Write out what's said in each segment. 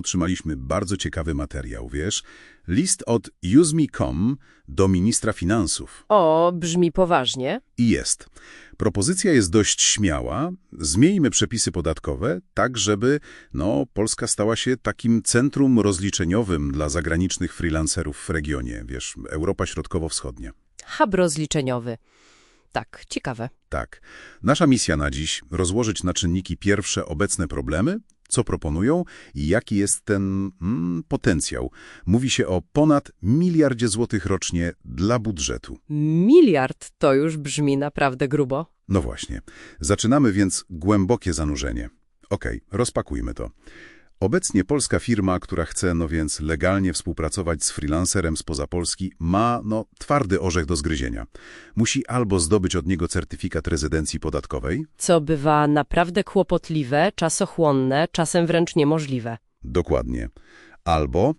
otrzymaliśmy bardzo ciekawy materiał, wiesz? List od UseMe.com do ministra finansów. O, brzmi poważnie. I jest. Propozycja jest dość śmiała. Zmieńmy przepisy podatkowe tak, żeby no, Polska stała się takim centrum rozliczeniowym dla zagranicznych freelancerów w regionie, wiesz, Europa Środkowo-Wschodnia. Hub rozliczeniowy. Tak, ciekawe. Tak. Nasza misja na dziś rozłożyć na czynniki pierwsze obecne problemy, co proponują i jaki jest ten mm, potencjał. Mówi się o ponad miliardzie złotych rocznie dla budżetu. Miliard to już brzmi naprawdę grubo. No właśnie. Zaczynamy więc głębokie zanurzenie. Okej, rozpakujmy to. Obecnie polska firma, która chce, no więc, legalnie współpracować z freelancerem spoza Polski, ma, no, twardy orzech do zgryzienia. Musi albo zdobyć od niego certyfikat rezydencji podatkowej, Co bywa naprawdę kłopotliwe, czasochłonne, czasem wręcz niemożliwe. dokładnie, albo,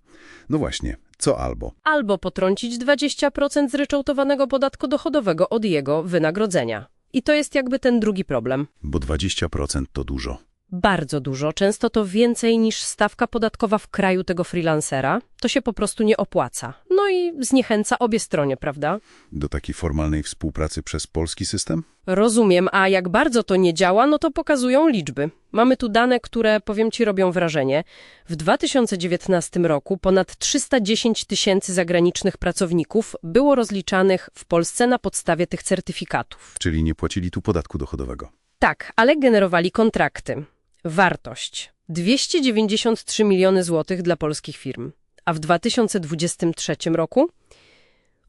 no właśnie, co albo? Albo potrącić 20% zryczałtowanego podatku dochodowego od jego wynagrodzenia. I to jest jakby ten drugi problem. Bo 20% to dużo. Bardzo dużo, często to więcej niż stawka podatkowa w kraju tego freelancera. To się po prostu nie opłaca. No i zniechęca obie strony, prawda? Do takiej formalnej współpracy przez polski system? Rozumiem, a jak bardzo to nie działa, no to pokazują liczby. Mamy tu dane, które, powiem Ci, robią wrażenie. W 2019 roku ponad 310 tysięcy zagranicznych pracowników było rozliczanych w Polsce na podstawie tych certyfikatów. Czyli nie płacili tu podatku dochodowego. Tak, ale generowali kontrakty. Wartość 293 miliony złotych dla polskich firm. A w 2023 roku,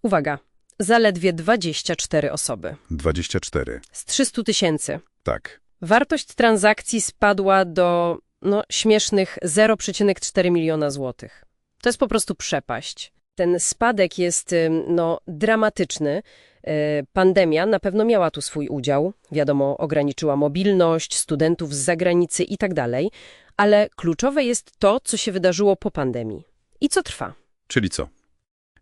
uwaga, zaledwie 24 osoby 24. z 300 tysięcy. Tak. Wartość transakcji spadła do no, śmiesznych 0,4 miliona złotych. To jest po prostu przepaść. Ten spadek jest no, dramatyczny. E, Pandemia na pewno miała tu swój udział. Wiadomo, ograniczyła mobilność studentów z zagranicy i tak dalej. Ale kluczowe jest to, co się wydarzyło po pandemii. I co trwa. Czyli co?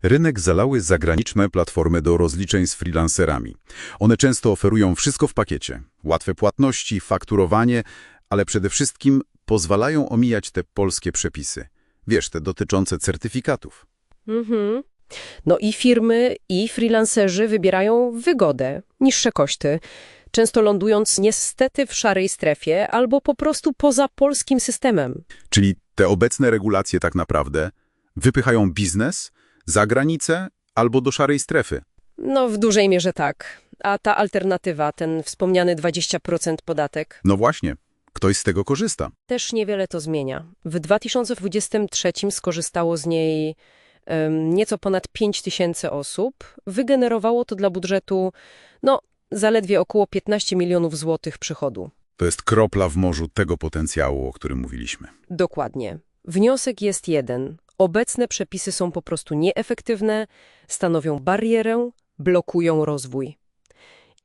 Rynek zalały zagraniczne platformy do rozliczeń z freelancerami. One często oferują wszystko w pakiecie. Łatwe płatności, fakturowanie, ale przede wszystkim pozwalają omijać te polskie przepisy. Wiesz, te dotyczące certyfikatów. Mhm. No i firmy, i freelancerzy wybierają wygodę, niższe koszty, często lądując niestety w szarej strefie albo po prostu poza polskim systemem. Czyli te obecne regulacje tak naprawdę wypychają biznes za granicę albo do szarej strefy. No w dużej mierze tak. A ta alternatywa, ten wspomniany 20% podatek, No właśnie, ktoś z tego korzysta. też niewiele to zmienia. W 2023 skorzystało z niej nieco ponad 5 tysięcy osób. Wygenerowało to dla budżetu, no, zaledwie około 15 milionów złotych przychodu. To jest kropla w morzu tego potencjału, o którym mówiliśmy. Dokładnie. Wniosek jest jeden. Obecne przepisy są po prostu nieefektywne, stanowią barierę, blokują rozwój.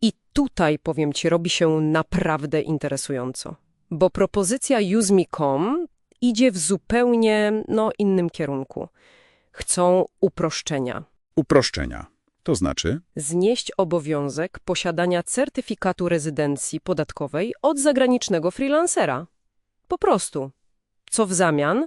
I tutaj, powiem Ci, robi się naprawdę interesująco. Bo propozycja UseMe.com idzie w zupełnie no, innym kierunku. Chcą uproszczenia. Uproszczenia. To znaczy, Znieść obowiązek posiadania certyfikatu rezydencji podatkowej od zagranicznego freelancera. Po prostu. Co w zamian?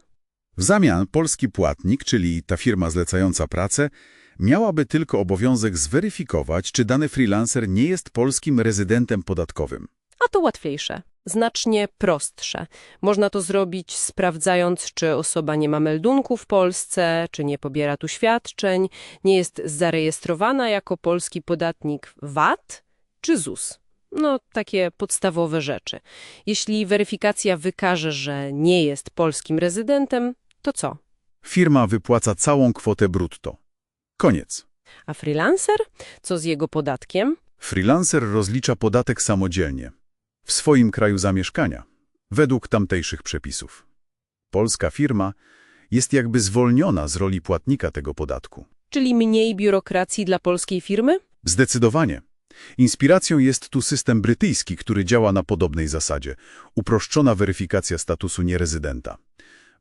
w zamian polski płatnik, czyli ta firma zlecająca pracę, miałaby tylko obowiązek zweryfikować, czy dany freelancer nie jest polskim rezydentem podatkowym. A to łatwiejsze, znacznie prostsze. Można to zrobić sprawdzając, czy osoba nie ma meldunku w Polsce, czy nie pobiera tu świadczeń, nie jest zarejestrowana jako polski podatnik VAT czy ZUS. No, takie podstawowe rzeczy. Jeśli weryfikacja wykaże, że nie jest polskim rezydentem, to co? Firma wypłaca całą kwotę brutto. Koniec. A freelancer? Co z jego podatkiem? Freelancer rozlicza podatek samodzielnie, w swoim kraju zamieszkania, według tamtejszych przepisów. Polska firma jest jakby zwolniona z roli płatnika tego podatku. Czyli mniej biurokracji dla polskiej firmy? Zdecydowanie. Inspiracją jest tu system brytyjski, który działa na podobnej zasadzie. Uproszczona weryfikacja statusu nierezydenta.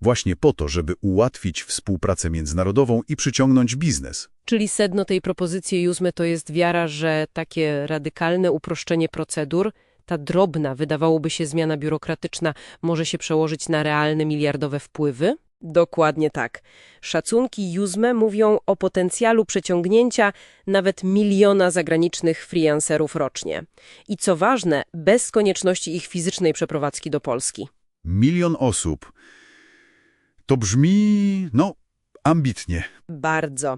Właśnie po to, żeby ułatwić współpracę międzynarodową i przyciągnąć biznes. Czyli sedno tej propozycji Juzmy to jest wiara, że takie radykalne uproszczenie procedur, ta drobna, wydawałoby się zmiana biurokratyczna, może się przełożyć na realne miliardowe wpływy? Dokładnie tak. Szacunki Juzme mówią o potencjalu przyciągnięcia nawet miliona zagranicznych freelancerów rocznie. I co ważne, bez konieczności ich fizycznej przeprowadzki do Polski. Milion osób. To brzmi, no, ambitnie. Bardzo.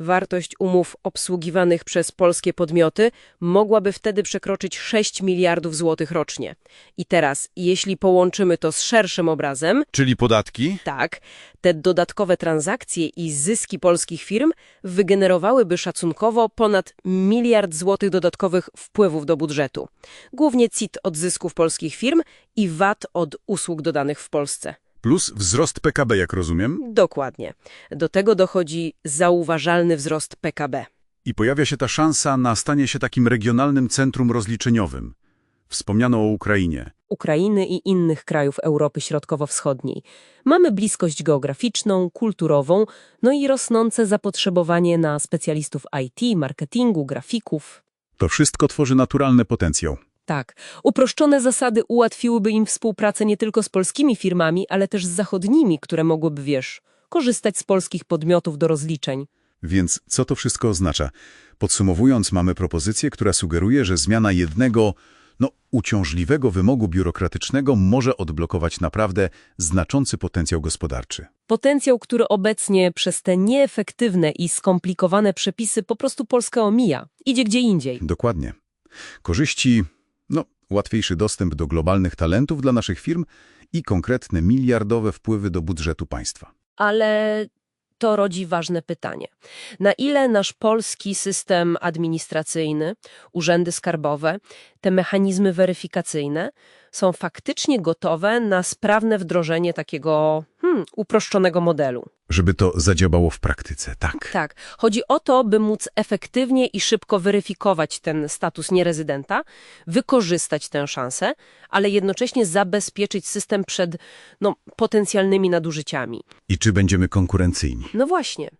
Wartość umów obsługiwanych przez polskie podmioty mogłaby wtedy przekroczyć 6 miliardów złotych rocznie. I teraz, jeśli połączymy to z szerszym obrazem, Czyli podatki? tak, te dodatkowe transakcje i zyski polskich firm wygenerowałyby szacunkowo ponad miliard złotych dodatkowych wpływów do budżetu. Głównie CIT od zysków polskich firm i VAT od usług dodanych w Polsce. Plus wzrost PKB, jak rozumiem. Dokładnie. Do tego dochodzi zauważalny wzrost PKB. I pojawia się ta szansa na stanie się takim regionalnym centrum rozliczeniowym. Wspomniano o Ukrainie. Ukrainy i innych krajów Europy Środkowo-Wschodniej. Mamy bliskość geograficzną, kulturową, no i rosnące zapotrzebowanie na specjalistów IT, marketingu, grafików. To wszystko tworzy naturalny potencjał. Tak, uproszczone zasady ułatwiłyby im współpracę nie tylko z polskimi firmami, ale też z zachodnimi, które mogłyby, wiesz, korzystać z polskich podmiotów do rozliczeń. Więc co to wszystko oznacza? Podsumowując, mamy propozycję, która sugeruje, że zmiana jednego, no, uciążliwego wymogu biurokratycznego może odblokować naprawdę znaczący potencjał gospodarczy. Potencjał, który obecnie przez te nieefektywne i skomplikowane przepisy po prostu Polska omija. Idzie gdzie indziej. Dokładnie. Korzyści, łatwiejszy dostęp do globalnych talentów dla naszych firm i konkretne miliardowe wpływy do budżetu państwa. Ale to rodzi ważne pytanie. Na ile nasz polski system administracyjny, urzędy skarbowe, te mechanizmy weryfikacyjne są faktycznie gotowe na sprawne wdrożenie takiego hmm, uproszczonego modelu? Żeby to zadziałało w praktyce, tak. Tak. Chodzi o to, by móc efektywnie i szybko weryfikować ten status nierezydenta, wykorzystać tę szansę, ale jednocześnie zabezpieczyć system przed no, potencjalnymi nadużyciami. I czy będziemy konkurencyjni? No właśnie.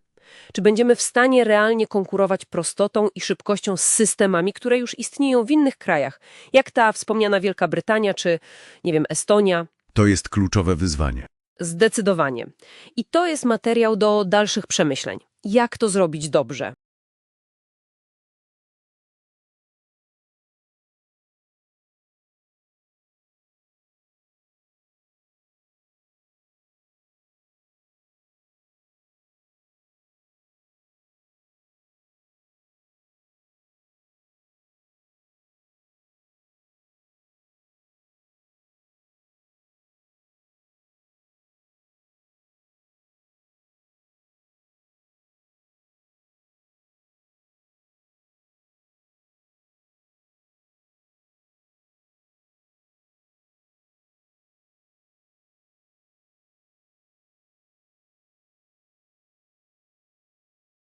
Czy będziemy w stanie realnie konkurować prostotą i szybkością z systemami, które już istnieją w innych krajach, jak ta wspomniana Wielka Brytania czy, nie wiem, Estonia? To jest kluczowe wyzwanie. Zdecydowanie. I to jest materiał do dalszych przemyśleń. Jak to zrobić dobrze?